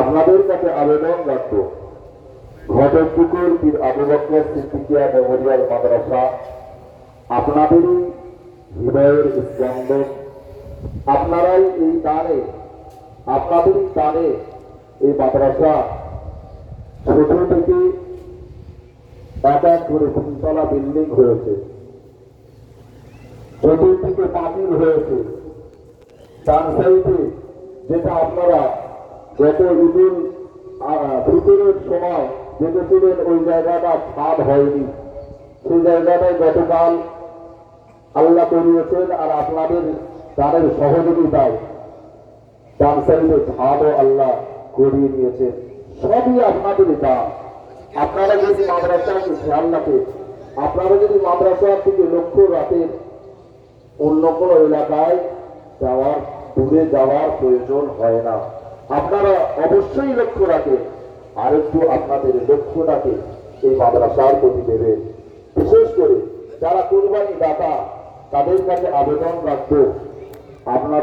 আপনাদের কাছে আবেদন রাখব। ঘটকপুকুর পীর আবু বকর সিদ্দিকিয়া মেমোরিয়াল মাদ্রাসা, আপনাদেরই হৃদয়ের স্পন্দন। আপনারাই এই দানে আপনাদেরই দানে এই মাদ্রাসা ছোট থেকে এক এক করে তিনতলা বিল্ডিং হয়েছে। চতুর্দিকে পাতিল হয়েছে। ডান সাইডে যেটা আপনারা গত ঈদুল ফিতরের সময় দেখেছিলেন ওই জায়গাটা ছাদ হয়নি। সেই জায়গাটায় গতকাল আল্লাহ করিয়েছেন আর আপনাদের তাদের সহযোগিতায় ডান সাইডে ছাদও আল্লাহ করিয়ে নিয়েছেন। সবই আপনাদের কাজ আপনারা যদি মাদ্রাসা খেয়াল রাখেন আপনারা যদি মাদ্রাসা থেকে লক্ষ্য রাখেন, অন্য কোনো এলাকায় যাওয়ার, দূরে যাওয়ার প্রয়োজন হয় না। আপনারা অবশ্যই লক্ষ্য রাখেন, আর একটু আপনাদের লক্ষ্যটাকে এই মাদ্রাসার প্রতি দেবে বিশেষ করে যারা কোরবানি দাতা, তাদের কাছে আবেদন রাখব। আপনার